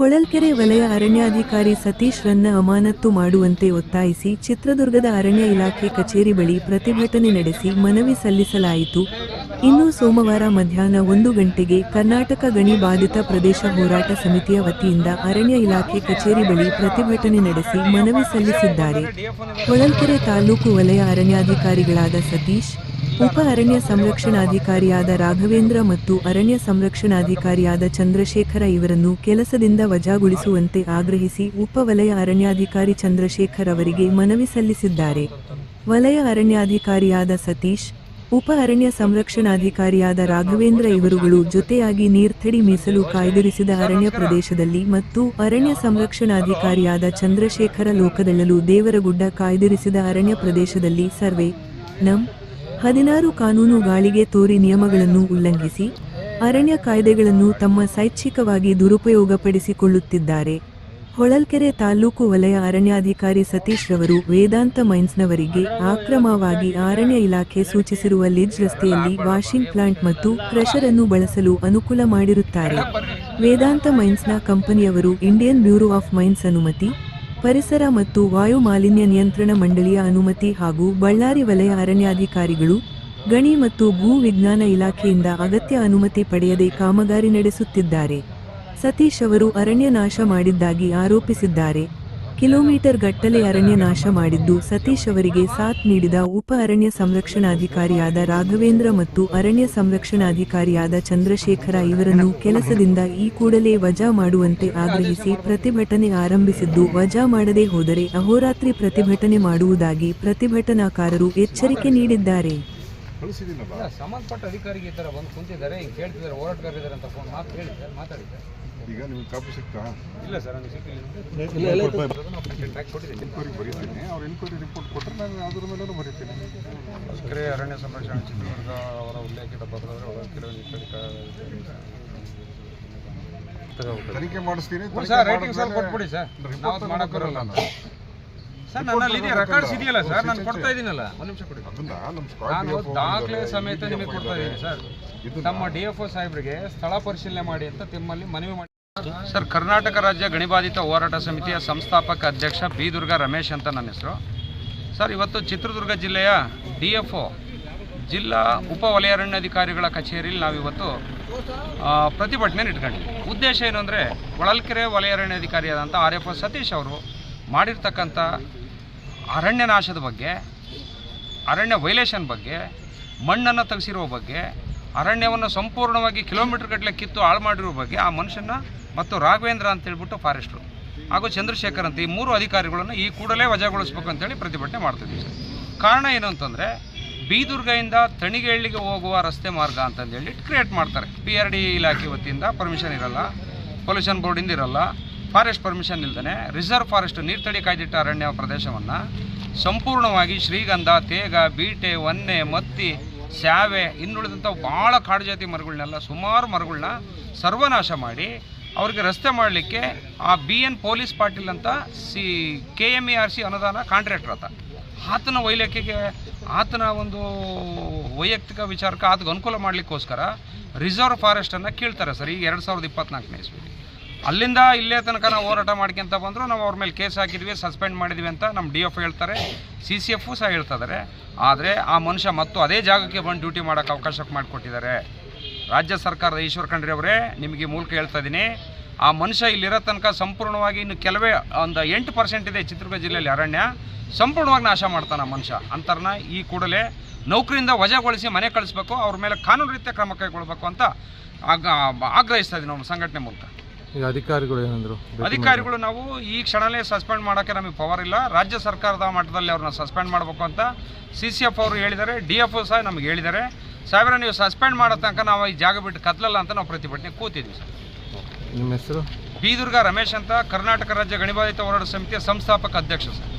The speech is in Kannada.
ಹೊಳಲ್ಕೆರೆ ವಲಯ ಅರಣ್ಯಾಧಿಕಾರಿ ಸತೀಶ್ ರನ್ನ ಅಮಾನತ್ತು ಮಾಡುವಂತೆ ಒತ್ತಾಯಿಸಿ ಚಿತ್ರದುರ್ಗದ ಅರಣ್ಯ ಇಲಾಖೆ ಕಚೇರಿ ಬಳಿ ಪ್ರತಿಭಟನೆ ನಡೆಸಿ ಮನವಿ ಸಲ್ಲಿಸಲಾಯಿತು. ಇನ್ನು ಸೋಮವಾರ ಮಧ್ಯಾಹ್ನ ಒಂದು ಗಂಟೆಗೆ ಕರ್ನಾಟಕ ಗಣಿ ಬಾಧಿತ ಪ್ರದೇಶ ಹೋರಾಟ ಸಮಿತಿಯ ವತಿಯಿಂದ ಅರಣ್ಯ ಇಲಾಖೆ ಕಚೇರಿ ಬಳಿ ಪ್ರತಿಭಟನೆ ನಡೆಸಿ ಮನವಿ ಸಲ್ಲಿಸಿದ್ದಾರೆ. ಹೊಳಲ್ಕೆರೆ ತಾಲೂಕು ವಲಯ ಅರಣ್ಯಾಧಿಕಾರಿಗಳಾದ ಸತೀಶ್ ಉಪ ಅರಣ್ಯ ಸಂರಕ್ಷಣಾಧಿಕಾರಿಯಾದ ರಾಘವೇಂದ್ರ ಮತ್ತು ಅರಣ್ಯ ಸಂರಕ್ಷಣಾಧಿಕಾರಿಯಾದ ಚಂದ್ರಶೇಖರ ಇವರನ್ನು ಕೆಲಸದಿಂದ ವಜಾಗೊಳಿಸುವಂತೆ ಆಗ್ರಹಿಸಿ ಉಪ ವಲಯ ಅರಣ್ಯಾಧಿಕಾರಿ ಚಂದ್ರಶೇಖರ್ ಅವರಿಗೆ ಮನವಿ ಸಲ್ಲಿಸಿದ್ದಾರೆ. ವಲಯ ಅರಣ್ಯಾಧಿಕಾರಿಯಾದ ಸತೀಶ್, ಉಪ ಅರಣ್ಯ ಸಂರಕ್ಷಣಾಧಿಕಾರಿಯಾದ ರಾಘವೇಂದ್ರ ಇವರುಗಳು ಜೊತೆಯಾಗಿ ನೀರ್ಥಡಿ ಮೀಸಲು ಕಾಯ್ದಿರಿಸಿದ ಅರಣ್ಯ ಪ್ರದೇಶದಲ್ಲಿ ಮತ್ತು ಅರಣ್ಯ ಸಂರಕ್ಷಣಾಧಿಕಾರಿಯಾದ ಚಂದ್ರಶೇಖರ ಲೋಕದಳ್ಳಲು ದೇವರಗುಡ್ಡ ಕಾಯ್ದಿರಿಸಿದ ಅರಣ್ಯ ಪ್ರದೇಶದಲ್ಲಿ ಸರ್ವೆ ನಂ ಹದಿನಾರು ಕಾನೂನು ಗಾಳಿಗೆ ತೋರಿ ನಿಯಮಗಳನ್ನು ಉಲ್ಲಂಘಿಸಿ, ಅರಣ್ಯ ಕಾಯ್ದೆಗಳನ್ನು ತಮ್ಮ ಶೈಕ್ಷಿಕವಾಗಿ ದುರುಪಯೋಗಪಡಿಸಿಕೊಳ್ಳುತ್ತಿದ್ದಾರೆ. ಹೊಳಲ್ಕೆರೆ ತಾಲೂಕು ವಲಯ ಅರಣ್ಯಾಧಿಕಾರಿ ಸತೀಶ್ ರವರು ವೇದಾಂತ ಮೈನ್ಸ್ನವರಿಗೆ ಆಕ್ರಮವಾಗಿ ಅರಣ್ಯ ಇಲಾಖೆ ಸೂಚಿಸಿರುವ ಲಿಜ್ ರಸ್ತೆಯಲ್ಲಿ ವಾಷಿಂಗ್ ಪ್ಲಾಂಟ್ ಮತ್ತು ಕ್ರಷರ್ ಅನ್ನು ಬಳಸಲು ಅನುಕೂಲ ಮಾಡಿರುತ್ತಾರೆ. ವೇದಾಂತ ಮೈನ್ಸ್ನ ಕಂಪನಿಯವರು ಇಂಡಿಯನ್ ಬ್ಯೂರೋ ಆಫ್ ಮೈನ್ಸ್ ಅನುಮತಿ ಪರಿಸರ ಮತ್ತು ವಾಯು ಮಾಲಿನ್ಯ ನಿಯಂತ್ರಣ ಮಂಡಳಿಯ ಅನುಮತಿ ಹಾಗೂ ಬಳ್ಳಾರಿ ವಲಯ ಅರಣ್ಯಾಧಿಕಾರಿಗಳು, ಗಣಿ ಮತ್ತು ಭೂ ವಿಜ್ಞಾನ ಇಲಾಖೆಯಿಂದ ಅಗತ್ಯ ಅನುಮತಿ ಪಡೆಯದೆ ಕಾಮಗಾರಿ ನಡೆಸುತ್ತಿದ್ದಾರೆ. ಸತೀಶ್ ಅವರು ಅರಣ್ಯ ನಾಶ ಮಾಡಿದ್ದಾಗಿ ಆರೋಪಿಸಿದ್ದಾರೆ. ಕಿಲೋಮೀಟರ್ ಗಟ್ಟಲೆ ಅರಣ್ಯ ನಾಶ ಮಾಡಿದ್ದು ಸತೀಶ್ ಅವರಿಗೆ ಸಾಥ್ ನೀಡಿದ ಉಪ ಅರಣ್ಯ ಸಂರಕ್ಷಣಾಧಿಕಾರಿಯಾದ ರಾಘವೇಂದ್ರ ಮತ್ತು ಅರಣ್ಯ ಸಂರಕ್ಷಣಾಧಿಕಾರಿಯಾದ ಚಂದ್ರಶೇಖರ ಇವರನ್ನು ಕೆಲಸದಿಂದ ಈ ಕೂಡಲೇ ವಜಾ ಮಾಡುವಂತೆ ಆಗ್ರಹಿಸಿ ಪ್ರತಿಭಟನೆ ಆರಂಭಿಸಿದ್ದು, ವಜಾ ಮಾಡದೇ ಹೋದರೆ ಅಹೋರಾತ್ರಿ ಪ್ರತಿಭಟನೆ ಮಾಡುವುದಾಗಿ ಪ್ರತಿಭಟನಾಕಾರರು ಎಚ್ಚರಿಕೆ ನೀಡಿದ್ದಾರೆ. ಕಳಿಸಿದ್ದೀನಲ್ಲ ಸಂಬಂಧಪಟ್ಟ ಅಧಿಕಾರಿಗೆ ಈ ಥರ ಬಂದು ಕುಂತಿದ್ದಾರೆ ಈಗ ಕೇಳ್ತಿದ್ದಾರೆ ಹೋರಾಟಗಾರರಿದ್ದಾರೆ ಅಂತ ಫೋನ್ ಮಾತು ಕೇಳಿ ಸರ್ ಮಾತಾಡಿ ಸರ್. ಈಗ ನಿಮ್ಗೆ ಕಾಪಿ ಸಿಗ್ತಾ ಇಲ್ಲ ಸರ್ ನನಗೆ ಸಿಕ್ಕಿಲ್ಲ. ಟ್ಯಾಕ್ ಕೊಟ್ಟಿದ್ದೀನಿ. ಎನ್ಕ್ವೈರಿ ಬರೀತೀನಿ ಅವ್ರು ಎನ್ಕ್ವೈರಿ ರಿಪೋರ್ಟ್ ಕೊಟ್ಟರೆ ನಾನು ಅದ್ರ ಮೇಲೂ ಬರೀತೀನಿ. ಕೆರೆ ಅರಣ್ಯ ಸಂರಕ್ಷಣಾ ಚಿತ್ರದುರ್ಗ ಅವರ ಉಲ್ಲೇಖಿತ ಪತ್ರದಲ್ಲಿ ತನಿಖೆ ಮಾಡಿಸ್ತೀನಿ ಹ್ಞೂ ತನಿಖೆ ಸರ್ ರೇಟಿಂಗ್ ಸರ್ ಕೊಟ್ಬಿಡಿ ಸರ್. ನಾವು ತಗೊಂಡು ಮಾಡಕ್ಕೆ ಬರಲ್ಲ. ನಾನು. ಸರ್ ನನ್ನಲ್ಲಿ ಇದೆ ರೆಕಾರ್ಡ್ಸ್ ಇದೆಯಲ್ಲ ಸರ್? ನಾನು ಕೊಡ್ತಾ ಇದ್ದೀನಲ್ಲ. ಒಂದು ನಿಮಿಷ ಕೊಡಿ. ಅದನ್ನ ನಮ್ಮ ನಾನು ದಾಖಲೆ ಸಮೇತ ನಿಮಗೆ ಕೊಡ್ತಾ ಇದ್ದೀನಿ ಸರ್. ನಮ್ಮ ಡಿ ಎಫ್ ಒ ಸಾಹೇಬ್ರಿಗೆ ಸ್ಥಳ ಪರಿಶೀಲನೆ ಮಾಡಿ ಅಂತ ತಿಮ್ಮಲ್ಲಿ ಮನವಿ ಮಾಡಿ. ಸರ್ ಕರ್ನಾಟಕ ರಾಜ್ಯ ಗಣಿಬಾಧಿತ ಹೋರಾಟ ಸಮಿತಿಯ ಸಂಸ್ಥಾಪಕ ಅಧ್ಯಕ್ಷ ಬಿ ದುರ್ಗಾ ರಮೇಶ್ ಅಂತ ನನ್ನ ಹೆಸರು. ಸರ್ ಇವತ್ತು ಚಿತ್ರದುರ್ಗ ಜಿಲ್ಲೆಯ ಡಿ ಎಫ್ ಒ ಜಿಲ್ಲಾ ಉಪ ವಲಯಾರಣ್ಯಾಧಿಕಾರಿಗಳ ಕಚೇರಿಯಲ್ಲಿ ನಾವಿವತ್ತು ಪ್ರತಿಭಟನೆ ಇಟ್ಕೊಂಡಿದ್ದೀವಿ ಉದ್ದೇಶ ಏನು ಅಂದರೆ ಹೊಳಲ್ಕೆರೆ ವಲಯಾರಣ್ಯಾಧಿಕಾರಿಯಾದಂಥ ಆರ್ ಎಫ್ ಒ ಸತೀಶ್ ಅವರು ಮಾಡಿರ್ತಕ್ಕಂಥ ಅರಣ್ಯ ನಾಶದ ಬಗ್ಗೆ, ಅರಣ್ಯ ವೈಲೇಷನ್ ಬಗ್ಗೆ, ಮಣ್ಣನ್ನು ತೆಗೆಸಿರೋ ಬಗ್ಗೆ, ಅರಣ್ಯವನ್ನು ಸಂಪೂರ್ಣವಾಗಿ ಕಿಲೋಮೀಟರ್ ಗಟ್ಟಲೆ ಕಿತ್ತು ಹಾಳು ಮಾಡಿರೋ ಬಗ್ಗೆ ಆ ಮನುಷ್ಯನ ಮತ್ತು ರಾಘವೇಂದ್ರ ಅಂತ ಹೇಳ್ಬಿಟ್ಟು ಫಾರೆಸ್ಟ್ರು ಹಾಗೂ ಚಂದ್ರಶೇಖರ್ ಅಂತ ಈ ಮೂರು ಅಧಿಕಾರಿಗಳನ್ನು ಈ ಕೂಡಲೇ ವಜಾಗೊಳಿಸ್ಬೇಕು ಅಂತೇಳಿ ಪ್ರತಿಭಟನೆ ಮಾಡ್ತಿದ್ದೀವಿ ಸರ್. ಕಾರಣ ಏನು ಅಂತಂದರೆ ಬೀದುರ್ಗದಿಂದ ತಣಿಗೇಳಿಗೆ ಹೋಗುವ ರಸ್ತೆ ಮಾರ್ಗ ಅಂತಂದೇಳಿ ಕ್ರಿಯೇಟ್ ಮಾಡ್ತಾರೆ. ಪಿ ಆರ್ ಡಿ ಇಲಾಖೆ ವತಿಯಿಂದ ಪರ್ಮಿಷನ್ ಇರಲ್ಲ ಪೊಲ್ಯೂಷನ್ ಬೋರ್ಡಿಂದ ಇರಲ್ಲ ಫಾರೆಸ್ಟ್ ಪರ್ಮಿಷನ್ ಇಲ್ದೇ ರಿಸರ್ವ್ ಫಾರೆಸ್ಟ್ ನೀರ್ತಡಿ ಕಾಯ್ದಿಟ್ಟ ಅರಣ್ಯ ಪ್ರದೇಶವನ್ನು ಸಂಪೂರ್ಣವಾಗಿ ಶ್ರೀಗಂಧ, ತೇಗ, ಬೀಟೆ, ಒನ್ನೆ, ಮತ್ತಿ, ಸ್ಯಾವೆ, ಇನ್ನುಳಿದಂಥ ಭಾಳ ಕಾಡು ಜಾತಿ ಮರಗಳನ್ನೆಲ್ಲ ಸುಮಾರು ಮರಗಳನ್ನ ಸರ್ವನಾಶ ಮಾಡಿ ಅವ್ರಿಗೆ ರಸ್ತೆ ಮಾಡಲಿಕ್ಕೆ ಆ ಬಿ ಎನ್ ಪೊಲೀಸ್ ಪಾಟೀಲ್ ಅಂತ C, K M E R C ಅನುದಾನ ಕಾಂಟ್ರಾಕ್ಟರ್ ಆತ. ಆತನ ವೈಲೇಖೆಗೆ ಆತನ ಒಂದು ವೈಯಕ್ತಿಕ ವಿಚಾರಕ್ಕೆ ಆತಗೆ ಅನುಕೂಲ ಮಾಡಲಿಕ್ಕೋಸ್ಕರ ರಿಸರ್ವ್ ಫಾರೆಸ್ಟನ್ನು ಕೀಳ್ತಾರೆ ಸರ್, ಈಗ ಎರಡು ಸಾವಿರದ ಇಪ್ಪತ್ನಾಲ್ಕನೇ ಇಸ್ವಿಲಿ. ಅಲ್ಲಿಂದ ಇಲ್ಲೇ ತನಕ ನಾವು ಹೋರಾಟ ಮಾಡ್ಕೊಂತ ಬಂದರು, ನಾವು ಅವ್ರ ಮೇಲೆ ಕೇಸ್ ಹಾಕಿದ್ವಿ, ಸಸ್ಪೆಂಡ್ ಮಾಡಿದ್ವಿ ಅಂತ ನಮ್ಮ ಡಿ ಎಫ್ ಹೇಳ್ತಾರೆ. ಸಿ ಸಿ ಎಫು ಸಹ ಹೇಳ್ತಿದ್ದಾರೆ ಆದರೆ ಆ ಮನುಷ್ಯ ಮತ್ತು ಅದೇ ಜಾಗಕ್ಕೆ ಬಂದು ಡ್ಯೂಟಿ ಮಾಡೋಕ್ಕೆ ಅವಕಾಶ ಮಾಡಿಕೊಟ್ಟಿದ್ದಾರೆ. ರಾಜ್ಯ ಸರ್ಕಾರದ ಈಶ್ವರ್ ಖಂಡ್ರೆ ಅವರೇ, ನಿಮಗೆ ಮೂಲಕ ಹೇಳ್ತಾ ಇದ್ದೀನಿ ಆ ಮನುಷ್ಯ ಇಲ್ಲಿರೋ ತನಕ ಸಂಪೂರ್ಣವಾಗಿ ಇನ್ನು ಕೆಲವೇ ಒಂದು ಎಂಟು ಪರ್ಸೆಂಟ್ ಇದೆ ಚಿತ್ರದುರ್ಗ ಜಿಲ್ಲೆಯಲ್ಲಿ ಅರಣ್ಯ. ಸಂಪೂರ್ಣವಾಗಿ ನಾಶ ಮಾಡ್ತಾನೆ ಆ ಮನುಷ್ಯ. ಅಂತಾರನ್ನ ಈ ಕೂಡಲೇ ನೌಕರಿಯಿಂದ ವಜಾಗೊಳಿಸಿ ಮನೆ ಕಳಿಸ್ಬೇಕು, ಅವ್ರ ಮೇಲೆ ಕಾನೂನು ರೀತಿಯ ಕ್ರಮ ಕೈಗೊಳ್ಬೇಕು ಅಂತ ಆಗ ಆಗ್ರಹಿಸ್ತಾ ಇದ್ದೀನಿ ನಮ್ಮ ಸಂಘಟನೆ ಮೂಲಕ. ಈಗ ಅಧಿಕಾರಿಗಳು ಏನಂದ್ರು? ಅಧಿಕಾರಿಗಳು ನಾವು ಈ ಕ್ಷಣನೇ ಸಸ್ಪೆಂಡ್ ಮಾಡೋಕ್ಕೆ ನಮಗೆ ಪವರ್ ಇಲ್ಲ. ರಾಜ್ಯ ಸರ್ಕಾರದ ಮಟ್ಟದಲ್ಲಿ ಅವ್ರನ್ನ ಸಸ್ಪೆಂಡ್ ಮಾಡಬೇಕು ಅಂತ ಸಿ ಸಿ ಎಫ್ ಅವರು ಹೇಳಿದ್ದಾರೆ. ಡಿ ಎಫ್ ಸಹ ನಮ್ಗೆ ಹೇಳಿದ್ದಾರೆ. ಸಾವಿರ ನೀವು ಸಸ್ಪೆಂಡ್ ಮಾಡೋ ತನಕ ನಾವು ಈ ಜಾಗ ಬಿಟ್ಟು ಕತ್ಲಲ್ಲ ಅಂತ ನಾವು ಪ್ರತಿಭಟನೆ ಕೂತಿದ್ವಿ ಸರ್. ನಿಮ್ಮ ಹೆಸರು? ಬೀದುರ್ಗ ರಮೇಶ್ ಅಂತ ಕರ್ನಾಟಕ ರಾಜ್ಯ ಗಣಿಬಾಧಿತ ಹೋರಾಟ ಸಮಿತಿಯ ಸಂಸ್ಥಾಪಕ ಅಧ್ಯಕ್ಷ ಸರ್.